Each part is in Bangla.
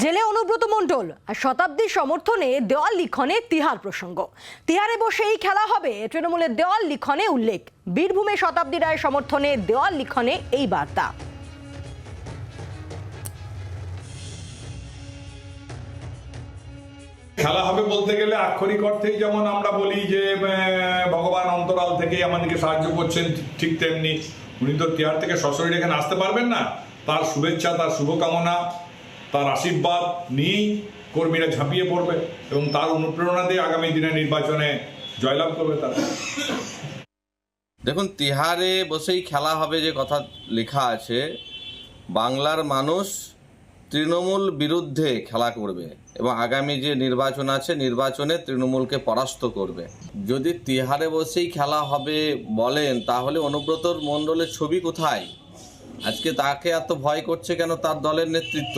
জেলে অনুব্রত মণ্ডল আর শতাব্দীর সমর্থনে দেওয়াল লিখনে তিহার প্রসঙ্গ। তিহারে বসেই খেলা হবে। তৃণমূলের দেওয়াল লিখনে উল্লেখ। বীরভূমে শতাব্দী রায় সমর্থনে দেওয়াল লিখনে এই বার্তা। খেলা হবে বলতে গেলে আক্ষরিক অর্থেই যেমন আমরা বলি যে ভগবান অন্তরাল থেকেই আমাদেরকে সাহায্য করছেন ঠিক তেমনি। উনি তো তিহার থেকে সশরীরে এখানে আসতে পারবেন না। তার শুভেচ্ছা, তার শুভকামনা তার আশীর্বাদ নিয়েই কর্মীরা ঝাঁপিয়ে পড়বে এবং তার অনুপ্রেরণা দিয়ে আগামী দিনে নির্বাচনে জয়লাভ করবে তারা। দেখুন, তিহারে বসেই খেলা হবে যে কথা লেখা আছে, বাংলার মানুষ তৃণমূল বিরুদ্ধে খেলা করবে এবং আগামী যে নির্বাচন আছে, নির্বাচনে তৃণমূলকে পরাস্ত করবে। যদি তিহারে বসেই খেলা হবে বলেন, তাহলে অনুব্রতর মণ্ডলের ছবি কোথায়? আজকে তাকে এত ভয় করছে কেন তার দলের নেতৃত্ব?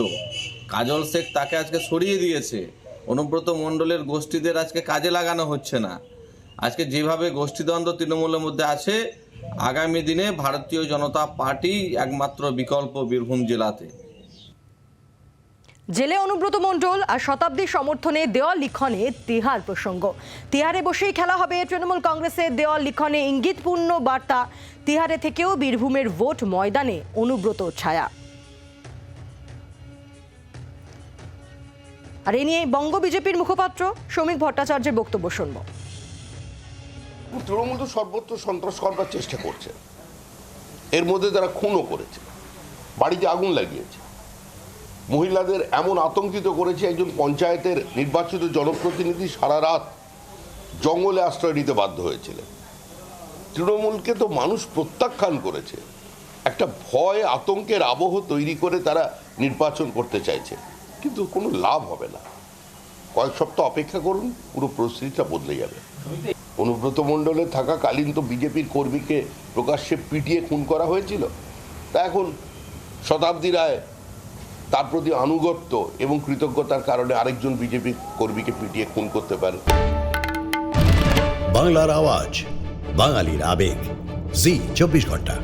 কাজল শেখ তাকে আজকে সরিয়ে দিয়েছে। অনুব্রত মণ্ডলের গোষ্ঠীদের আজকে কাজে লাগানো হচ্ছে না। আজকে যেভাবে গোষ্ঠীদ্বন্দ্ব তৃণমূলের মধ্যে আছে, আগামী দিনে ভারতীয় জনতা পার্টি একমাত্র বিকল্প বীরভূম জেলাতে। জেলে অনুব্রত মণ্ডল আর শতাব্দীর সমর্থনে দেওয়াল লিখনে তিহার প্রসঙ্গ। তিহারে বসেই খেলা হবে তৃণমূল কংগ্রেসের দেওয়াল লিখনে ইঙ্গিতপূর্ণ বার্তা। তিহারে থেকেও বীরভূমের ভোট ময়দানে অনুব্রত ছায়া। আর এ নিয়ে বঙ্গ বিজেপির মুখপাত্র শ্রমিক ভট্টাচার্যের বক্তব্য শুনব। তৃণমূল তো সর্বত্র সন্ত্রাস করবার চেষ্টা করছে। এর মধ্যে তারা খুনও করেছে। বাড়িতে আগুন লাগিয়েছে। মহিলাদের এমন আতঙ্কিত করেছে একজন পঞ্চায়েতের নির্বাচিত জনপ্রতিনিধি সারা রাত জঙ্গলে আশ্রয় নিতে বাধ্য হয়েছিলেন। তৃণমূলকে তো মানুষ প্রত্যাখ্যান করেছে। একটা ভয়, আতঙ্কের আবহ তৈরি করে তারা নির্বাচন করতে চাইছে। কিন্তু কোনো লাভ হবে না। কয়েক সপ্তাহ অপেক্ষা করুন, পুরো পরিস্থিতিটা বদলে যাবে। অনুব্রত মণ্ডলে থাকাকালীন তো বিজেপির কর্মীকে প্রকাশ্যে পিটিয়ে খুন করা হয়েছিল। তা এখন শতাব্দী রায় তার প্রতি আনুগত্য এবং কৃতজ্ঞতার কারণে আরেকজন বিজেপি কর্মীকে পিটিয়ে খুন করতে পারে। বাংলার আওয়াজ, বাঙালির আবেগ। জি, চব্বিশ ঘণ্টা।